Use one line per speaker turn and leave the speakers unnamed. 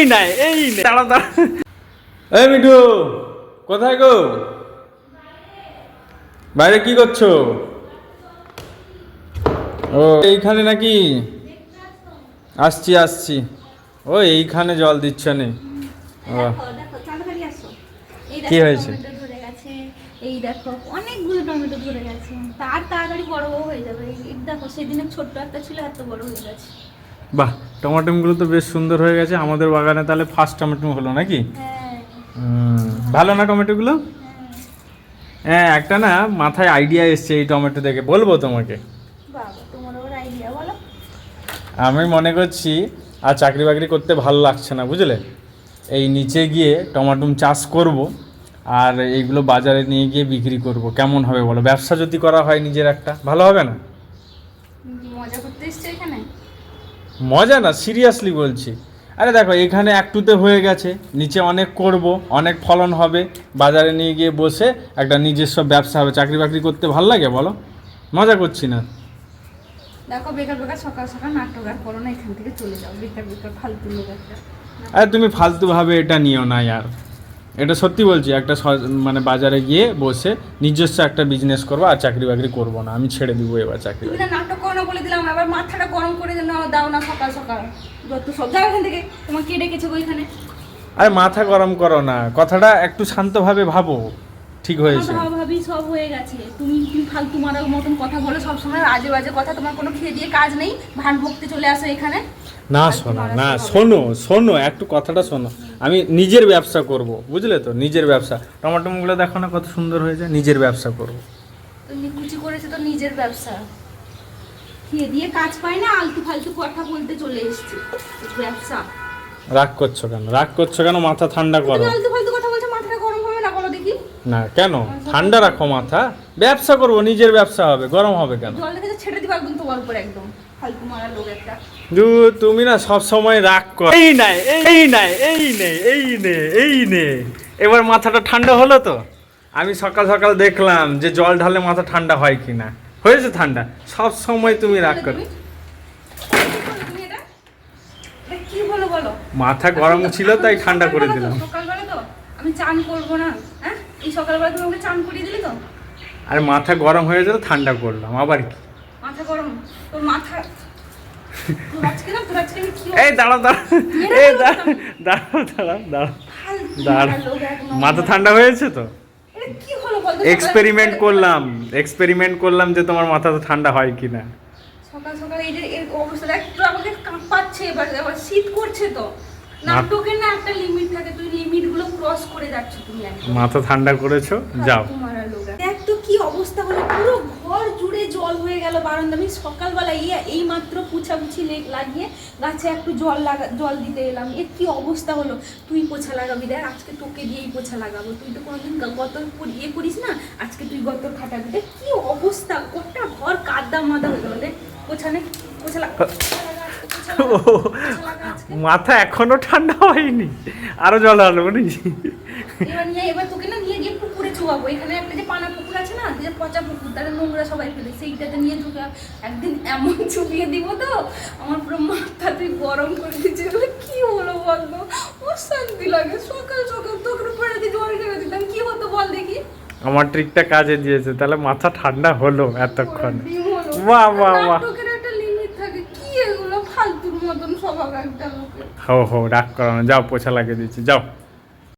এই নাই এই দাঁড়া দাঁড়া এই মিঠু কোথায় গো? বাইরে কি করছ? ও এইখানে নাকি? আসছি আসছি। ও এইখানে জল দিচ্ছ নে। ও কি হয়েছে?
টমেটো এই দেখো অনেকগুলো টমেটো ধরে গেছে। তার তাড়াতাড়ি বড় বড় হয়ে যাবে। এই এই দেখো সেদিনে ছোট্ট একটা ছিল এত বড় হয়ে গেছে।
বাহ। টমাটোগুলো তো বেশ সুন্দর হয়ে গেছে। আমাদের বাগানে তাহলে ফার্স্ট টমেটো হলো নাকি? ভালো না টমেটোগুলো? হ্যাঁ একটা না মাথায় আইডিয়া এসছে এই টমেটো দেখে। বলব তোমাকে? আমি মনে করছি আর চাকরি বাকরি করতে ভালো লাগছে না বুঝলে? এই নিচে গিয়ে টমাটুম চাষ করব আর এইগুলো বাজারে নিয়ে গিয়ে বিক্রি করব। কেমন হবে বলো? ব্যবসা যদি করা হয় নিজের একটা ভালো হবে না?
মজা করতে এসছো এখানে?
মজা না সিরিয়াসলি বলছি। আরে দেখো এখানে একটুতে হয়ে গেছে নিচে অনেক করব অনেক ফলন হবে বাজারে নিয়ে গিয়ে বসে একটা নিজস্ব ব্যবসা হবে চাকরি বাকরি করতে ভালো লাগে বলো? মজা করছি না।
দেখো বেকার বেকার সকাল সকাল নাটক আর করো না এখান থেকে চলে যাও বেকার বেকার ফালতু লোক
আরে তুমি ফালতুভাবে এটা নিও না ইয়ার। এটা সত্যি বলছি একটা মানে বাজারে গিয়ে বসে নিজস্ব একটা বিজনেস করব আর চাকরি বাকরি করব না। আমি ছেড়ে দিব এবার চাকরি
নাটক করো বলে দিলাম আবার মাথাটা গরম করে দাও না সকাল সকাল। যত সব যাও এখান থেকে। ডেকেছে গো
আরে মাথা গরম করো না। কথাটা একটু শান্তভাবে ভাবো। ঠিক হয়েছে।
আমার ভাবি সব হয়ে গেছে। তুমি তুমি ফালতু মারার মতন কথা বলে সবসময় আজে বাজে কথা তোমার কোনো খেয়ে দিয়ে কাজ নেই ভান ভক্তি চলে আসো এখানে।
না শোনো না শোনো শোনো একটু কথাটা শোনো। আমি নিজের ব্যবসা করব বুঝলে তো? নিজের ব্যবসা। টমাটোগুলো দেখো না কত সুন্দর হয়েছে নিজের ব্যবসা করব।
তুমি কুচি করেছে তো নিজের ব্যবসা। খেয়ে দিয়ে কাজ পায় না আলতু ফালতু কথা বলতে চলে এসছে। ব্যবসা।
রাগ করছ কেন? রাগ করছ কেন? মাথা ঠান্ডা করো
তুমি আলতু ফালতু কথা বলছো মাথাটা গরম হবে না বলো দেখি
না কেন? ঠান্ডা রাখো মাথা। ব্যবসা করব নিজের ব্যবসা হবে গরম হবে কেন?
ছেড়ে দিবা একদম তোমার উপর একদম।
তুমি না সব সময় রাগ কর। এই নাই এই নাই এই নে এই নে এই নে। এবার মাথাটা ঠান্ডা হলো তো? আমি সকাল সকাল দেখলাম যে জল ঢালে মাথা ঠান্ডা হয় কি না হয়েছে ঠান্ডা? সব সময় তুমি রাগ করো।
তুমি। তুমি এটা? এটা কি হলো বলো?
মাথা গরম ছিল তাই ঠান্ডা করে দিলাম।
আমি চান করব না হ্যাঁ? এই সকালবেলা তুমি আমাকে চান করিয়ে দিলি তো?
আর মাথা গরম হয়ে গেল ঠান্ডা করলাম আবার কি?
মাথা গরম? তোর মাথা না কি
এই দাঁড়াও দাঁড়াও। এই দাঁড়াও দাঁড়াও দাঁড়াও দাঁড়াও।
ফালতু
দাঁড়
মারা লোক এক নম্বর।
মাথা ঠান্ডা হয়েছে তো?
কি
এক্সপেরিমেন্ট করলাম এক্সপেরিমেন্ট করলাম যে তোমার মাথা তো ঠান্ডা হয় কিনা।
সকাল সকাল এই যে অবস্থা দেখ আমাকে কাঁপাচ্ছে এবার শীত করছে তো। নাটকের না একটা লিমিট থাকে তুই লিমিটগুলো ক্রস করে যাচ্ছ তুমি
মাথা ঠান্ডা করেছ? যাও।
দেখ তো কি অবস্থা হলো পুরো ঘর জুড়ে জল হয়ে গেল বারান্দা। আমি সকালবেলা এই এই মাত্র পুছাপুছি লাগিয়ে গাছে একটু জল লাগা জল দিতে এলাম। এর কি অবস্থা হলো? তুই পোছা লাগাবি দেখ আজকে তোকে দিয়েই পোছা লাগাবো। তুই তো কোনোদিন গ- গতর ইয়ে করিস না আজকে তুই খাটাবি। দেখ কি অবস্থা? গোটা ঘর কাদা মাদা হয়ে গেল দেখ। পোছা নে পোছা লাগা
মাথা এখনও ঠান্ডা হয়নি। আরও জল আলো নাকি?
এবার তোকে না নিয়ে গিয়ে পুকুরে চুয়াবো এখানে একটা যে পানা পুকুর আছে না যে পচা পুকুর তারা নোংরা সবাই ফেলে। সেইটাতে নিয়ে ঢুকে একদিন এমন দিব তো আমার পুরো মাথা তুই গরম করে দিচ্ছে কি হলো বলতো লাগে। সকাল সকাল তোকে উপরে দিয়ে জল ঢেলে দিতাম। কি হতো বল দেখি?
আমার ট্রিকটা কাজে দিয়েছে। তাহলে মাথা ঠান্ডা হলো এতক্ষণ। বাহ, বাহ, বাহ।
নাটকের একটা লিমিট থাকে কি এগুলো ফালতুর মতন স্বভাব একটা লোকের।
হো হো রাগ করো না যাও পোছা লাগিয়ে দিচ্ছি। যাও।